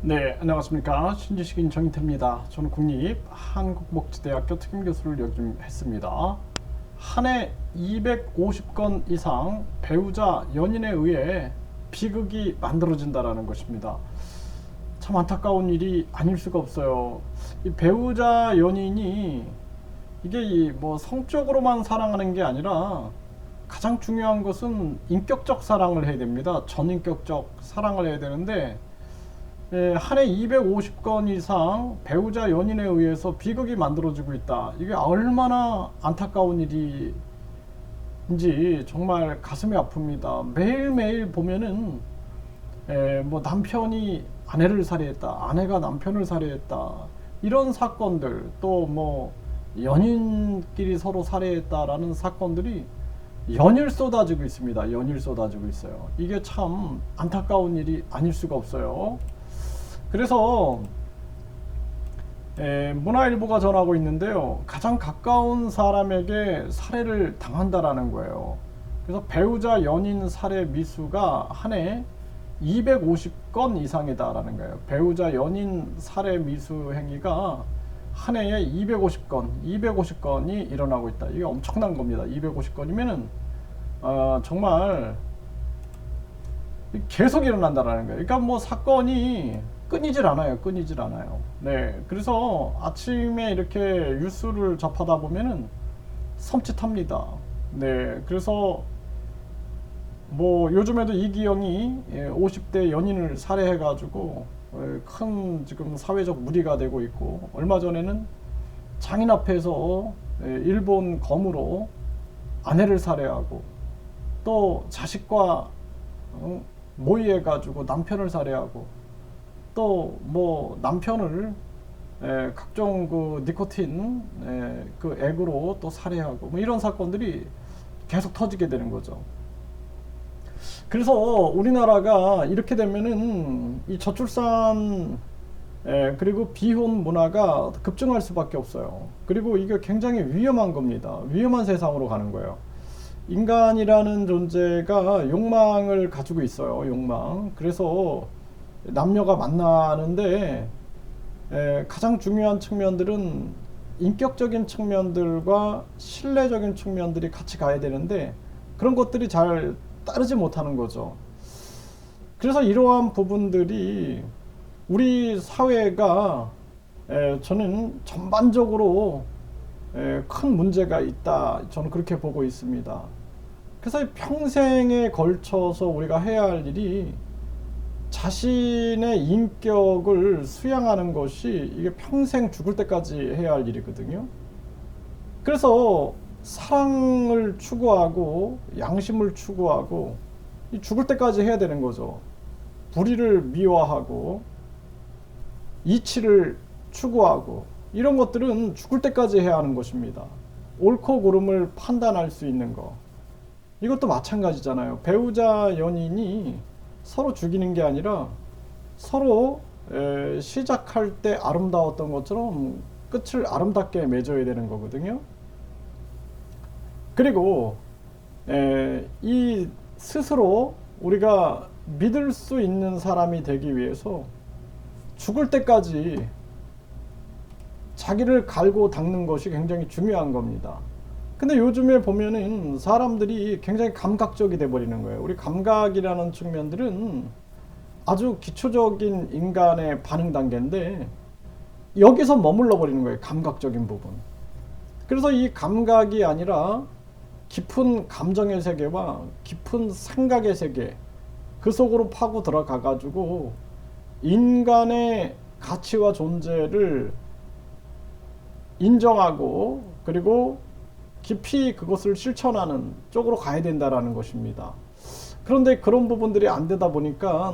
네, 안녕하십니까. 신지식인 정인태입니다. 저는 국립 한국복지대학교 특임교수를 역임했습니다. 한 해 250건 이상 배우자 연인에 의해 비극이 만들어진다라는 것입니다. 참 안타까운 일이 아닐 수가 없어요. 이 배우자 연인이 이게 이뭐 성적으로만 사랑하는 게 아니라 가장 중요한 것은 인격적 사랑을 해야 됩니다. 전인격적 사랑을 해야 되는데 예, 한해 250건 이상 배우자 연인에 의해서 비극이 만들어지고 있다. 이게 얼마나 안타까운 일인지 정말 가슴이 아픕니다. 매일매일 보면은 에, 뭐 남편이 아내를 살해했다, 아내가 남편을 살해했다 이런 사건들 또 뭐 연인끼리 서로 살해했다라는 사건들이 연일 쏟아지고 있습니다. 연일 쏟아지고 있어요. 이게 참 안타까운 일이 아닐 수가 없어요. 그래서 에, 문화일보가 전하고 있는데요. 가장 가까운 사람에게 살해를 당한다라는 거예요. 그래서 배우자 연인 살해 미수가 한 해 250건 이상이다라는 거예요. 배우자 연인 살해 미수 행위가 한 해에 250건, 250건이 일어나고 있다. 이게 엄청난 겁니다. 250건이면은 어, 정말 계속 일어난다라는 거예요. 그러니까 뭐 사건이 끊이질 않아요. 끊이질 않아요. 네. 그래서 아침에 이렇게 뉴스를 접하다 보면은 섬찟합니다. 네. 그래서 뭐 요즘에도 이기영이 50대 연인을 살해해가지고 예, 큰 지금 사회적 무리가 되고 있고 얼마 전에는 장인 앞에서 예, 일본 검으로 아내를 살해하고 또 자식과 어, 모의해가지고 남편을 살해하고 또 뭐 남편을 에, 각종 그 니코틴 에, 그 액으로 또 살해하고 뭐 이런 사건들이 계속 터지게 되는 거죠. 그래서 우리나라가 이렇게 되면은 이 저출산 에, 그리고 비혼 문화가 급증할 수밖에 없어요. 그리고 이게 굉장히 위험한 겁니다. 위험한 세상으로 가는 거예요. 인간이라는 존재가 욕망을 가지고 있어요. 욕망. 그래서 남녀가 만나는데 에, 가장 중요한 측면들은 인격적인 측면들과 신뢰적인 측면들이 같이 가야 되는데 그런 것들이 잘 따르지 못하는 거죠. 그래서 이러한 부분들이 우리 사회가 에, 저는 전반적으로 에, 큰 문제가 있다. 저는 그렇게 보고 있습니다. 그래서 평생에 걸쳐서 우리가 해야 할 일이 자신의 인격을 수양하는 것이 이게 평생 죽을 때까지 해야 할 일이거든요. 그래서 사랑을 추구하고 양심을 추구하고 이 죽을 때까지 해야 되는 거죠. 불의를 미워하고 이치를 추구하고 이런 것들은 죽을 때까지 해야 하는 것입니다. 옳고 그름을 판단할 수 있는 거. 이것도 마찬가지잖아요. 배우자 연인이 서로 죽이는 게 아니라 서로 에, 시작할 때 아름다웠던 것처럼 끝을 아름답게 맺어야 되는 거거든요. 그리고 에, 이 스스로 우리가 믿을 수 있는 사람이 되기 위해서 죽을 때까지 자기를 갈고 닦는 것이 굉장히 중요한 겁니다. 근데 요즘에 보면은 사람들이 굉장히 감각적이 돼 버리는 거예요. 우리 감각이라는 측면들은 아주 기초적인 인간의 반응 단계인데 여기서 머물러 버리는 거예요. 감각적인 부분. 그래서 이 감각이 아니라 깊은 감정의 세계와 깊은 생각의 세계 그 속으로 파고 들어가 가지고 인간의 가치와 존재를 인정하고 그리고 깊이 그것을 실천하는 쪽으로 가야 된다라는 것입니다. 그런데 그런 부분들이 안 되다 보니까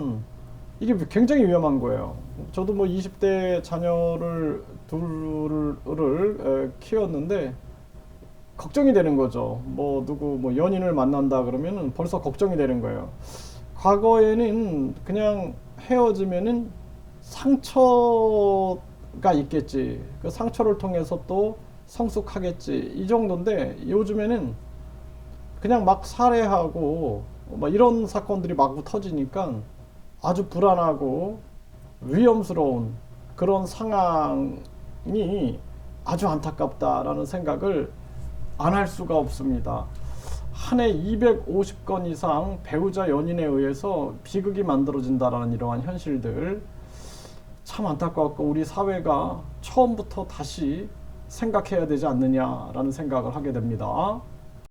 이게 굉장히 위험한 거예요. 저도 뭐 20대 자녀를 둘을 키웠는데 걱정이 되는 거죠. 뭐 누구 뭐 연인을 만난다 그러면은 벌써 걱정이 되는 거예요. 과거에는 그냥 헤어지면은 상처가 있겠지. 그 상처를 통해서 또 성숙하겠지 이 정도인데 요즘에는 그냥 막 살해하고 막 이런 사건들이 마구 터지니까 아주 불안하고 위험스러운 그런 상황이 아주 안타깝다라는 생각을 안 할 수가 없습니다. 한 해 250건 이상 배우자 연인에 의해서 비극이 만들어진다라는 이러한 현실들 참 안타깝고 우리 사회가 처음부터 다시 생각해야 되지 않느냐라는 생각을 하게 됩니다.